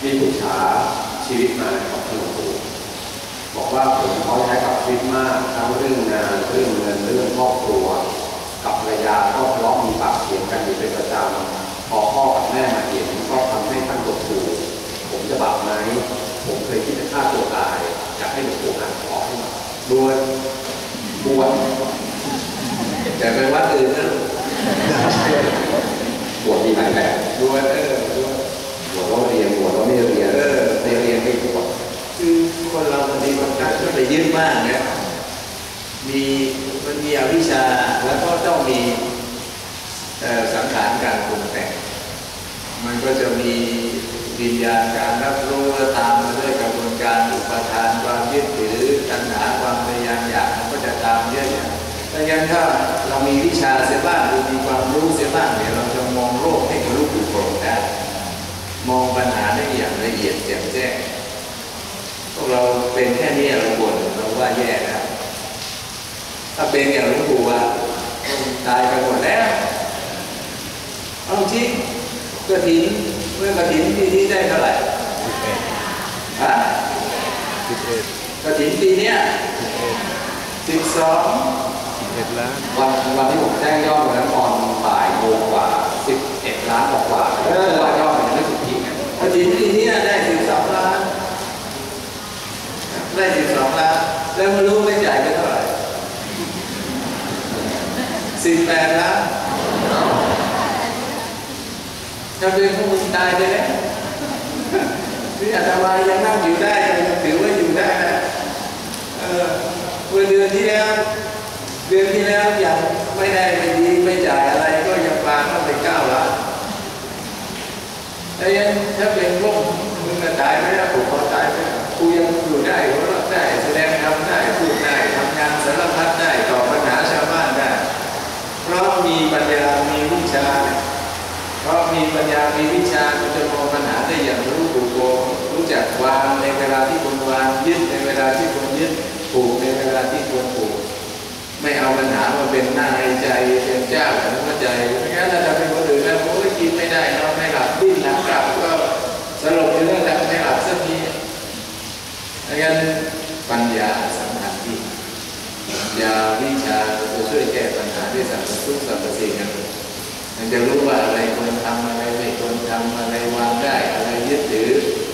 ที่ปรึกษาชีวิตมากับคุณครูบอกว่าผมท้อแท้กับชีวิตมากทั้งเรื่องงานเรื่องเงินเรื่องครอบครัว กับภรรยาก็ทะเลาะมีปากเสียงกันอยู่เป็นประจำพอพ่อกับแม่มาเห็นก็ทำให้ท่านหดหู่ผมจะบาปไหมผมเคยคิดจะฆ่าตัวตายอยากให้หลวงปู่อ่านขอให้มาบวชบวชแต่ไปวัดอื่นนะบวชมีหลายแบบดูว่าเออดูว่า ไม่เรียนเออไม่เรียนไม่บวชคือคนเราบางทีมันการที่ไปยึดมากเนี่ยมีมันมีอวิชชาแล้วก็ต้องมีสังขารการปรุงแต่ง มันก็จะมีวิญญาณการรับรู้และตามมาด้วยกระบวนการอุปทานความยึดถือตัณหาความพยายามอยากมันก็จะตามเยอะอย่างดังนั้นถ้าเรามีวิชาเสียบ้างหรือมีความรู้เสียบ้างเนี่ยเราจะมองโลกให้ทะลุปุโปร่งได้มองปัญหาได้ ละเอียดแจ่มแจ้งพวกเราเป็นแค่นี้เราบ่นเราว่าแย่แล้วถ้าเป็นอย่างหลวงปู่ว่าตายกันหมดแล้วเอาจริงกระถินเมื่อกระถินปีนี้ได้เท่าไหร่ฮะสิบเอ็ดกระถินปีเนี้ยสิบสองสิบเอ็ดล้านวันวันที่ผมแจ้งยอดวันนั้นตอนบ่ายโมงกว่า11ล้านกว่าๆเพราะว่ายอดมันยังไม่สุดที่ไง กระถินปีเนี้ยได้สิบสองล้านได้สิบสองล้านแล้วไม่รู้ไม่จ่ายไปเท่าไหร่ สิบแปดล้านถ้าเป็นพวกมึงตายไปแล้วนี่อาตมายังนั่งอยู่ได้ยังถือว่าอยู่ได้นะเออเมื่อเดือนที่แล้ว เดือนที่แล้วยังไม่ได้ไม่ดีไม่จ่ายอะไรก็ยังปาเข้าไปเก้าล้านแล้วยังถ้าเป็นพวกมึงก็ตายไปแล้วผมก็ตายไปแล้วกูยังอยู่ได้หัวเราะได้แสดงทำได้พูดได้ทำงานสารพัดได้ตอบปัญหาชาวบ้านได้ เพราะมีปัญญา มีวิชา เพราะ มีปัญญา มีวิชามันจะมองปัญหาได้อย่างรู้ถูกโกรู้จักวางในเวลาที่ควรวางยึดในเวลาที่ควรยึดผูกในเวลาที่ควรผูก ไม่เอาปัญหามาเป็นหน้าในใจเป็นเจ้าของหัวใจไม่งั้นถ้าเป็นคนอื่นแล้วโอ้ยกินไม่ได้นอนไม่หลับดิ้นหลับกลับก็สลบไปเรื่องแล้วไม่หลับสักทีดังนั้นปัญญาสำคัญที่ปัญญาวิช มันจะรู้ว่าอะไรควรทำอะไรไม่ควรทำอะไรวางได้อะไรยึดถือ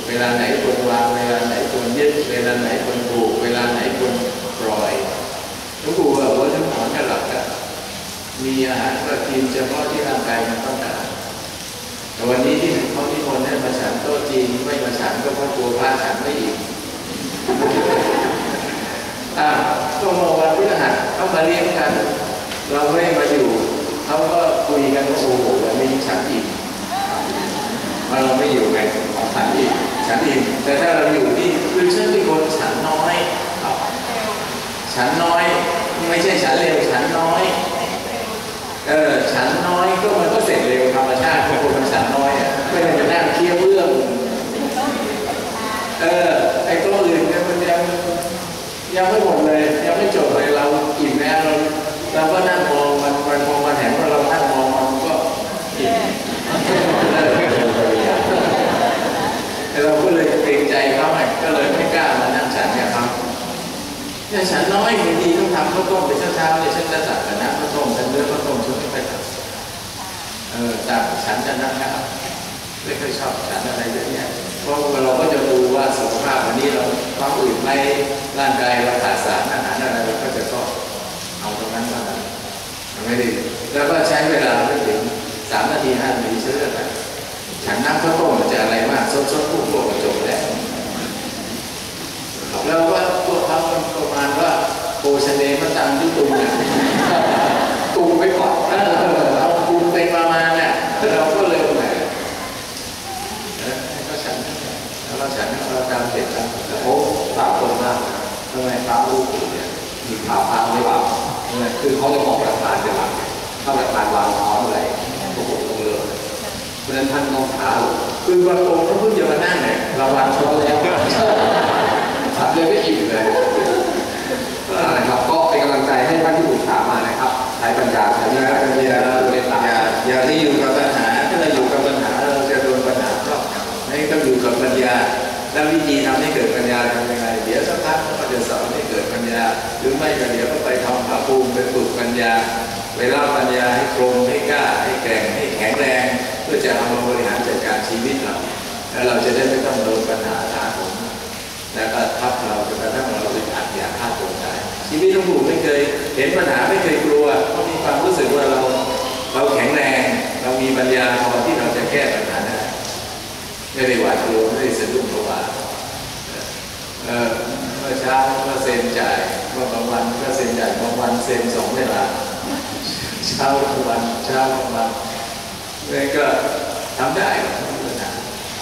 เวลาไหนควรวางเวลาไหนควรยึดเวลาไหนควรผูกเวลาไหนควรปล่อยหลวงปู่ว่าหัวทั้งหมดก็หลับกันมีอาหารก็กินเฉพาะที่ร่างกายมันต้องการแต่วันนี้ที่เขาที่คนให้มาฉันโต๊ะจีนไม่มาฉันก็เพราะกลัวพระฉันไม่อิ่มอ่าก็มาวันพฤหัสเขามาเลี้ยงกัน เราไม่มาอยู่ เขาก็คุยกันว่าโอ้โหวันนี้ฉันอิ่มมาเราไม่อยู่ไงของฉันอิ่มฉันอิ่มแต่ถ้าเราอยู่นี่คือฉันเป็นคนฉันน้อยฉันน้อยไม่ใช่ฉันเร็วฉันน้อยเออฉันน้อยก็มันก็เสร็จเร็วธรรมชาติของคนมันฉันน้อยอะไม่ได้จะนั่งเคี้ยวเรื่องเออไอ้ตัวอื่นเนี่ยมันยังยังไม่หมดเลย ยังไม่จบเลยเราอิ่มแล้วเราก็นั่งมองมันเห็นว่าเรานั่งมองมันก็อิ่มเออแต่เราก็เลยเกรงใจเขาไง ก็เลยไม่กล้ามานั่งฉันเนี่ยครับเนี่ยฉันน้อยบางทีต้องทำข้าวต้มไปเช้าๆเนี่ยฉันจะจัดกับน้ำข้าวต้มฉันเลือกข้าวต้มฉันไม่ค่อยทำเออแต่ฉันจะนั่งข้าวไม่ค่อยชอบฉันอะไรเยอะแยะเพราะเราก็จะดูว่าสุขภาพวันนี้เราท้องอืดไหมร่างกายเราขาดสารอาหารอะไรเราก็จะก็เอาตรงนั้นมามันไม่ด้แล้วก็ใช้เวลาไม่ถึงสามนาทีห้านาทีเชื่อกันฉันน้ำข้าวต้มจะอะไรมากซดซดพวกพวกกระจบแล้วแล้วว่าพวกเขาประมาณว่า โภชเนมตังยุตุงเนี่ยตุงไปก่อนเออเราตุงไปประมาณน่ะเราก็เลยแหมก็ฉันแล้วเราฉันเราตามเสร็จแล้วแต่โอ้สามคนมากนะทำไมพระลูกผมเนี่ยมีข่าวพังหรือเปล่าคือเขาจะบอกหลักฐานเป็นหลักถ้าหลักฐานวางท้องอะไรพวกผมต้องเลิกเพราะฉะนั้นท่านต้องท้าหรอกคือบางองค์เขาเพิ่งจะมานั่งเนี่ยเราวางท้องแล้วสัตว์เลยไม่อิ่มเลย ช้ปัญญาใช้อวิย่าจารณอย่าญาณเมตตาอย่าอย่าที่อยู่กับปัญหาถ้าเราอยู่กับปัญหาเราจะโดนปัญหาครอบงำนี่ต้องอยู่กับปัญญา แล้ววิธีทำให้เกิดปัญญาทำยังไงเดี๋ยวสักพักก็จะสอนให้เกิดปัญญา หรือไม่ก็เดี๋ยวก็ไปทำพระภูมิไปฝึกปัญญาไปเล่าปัญญาให้ตรงให้กล้าให้แกร่งให้แข็งแรง เพื่อจะเอามาบริหารจัดการชีวิตเราแล้วเราจะได้ไม่ต้องโดนปัญหาถาโถมแล้วก็ทับเราจนกระทั่งเราอึดอัดอยากฆ่าตัวตายชีวิตหลวงปู่ไม่เคย เห็นปัญหาไม่เคยกลัวเพราะมีความรู้สึกว่าเราเราแข็งแรง เรามีปัญญาพอที่เราจะแก้ปัญหาได้ไม่ได้หวาดกลัวไม่ได้สะดุ้งกลัวาเออเมื่อเช้าก็เซ็น จ่ายบางวันก็เซ็นจ่ายบางวันเซ็นสองเวลาเช้ากลางวันเช้ากลางวันนี่ก็ทำได้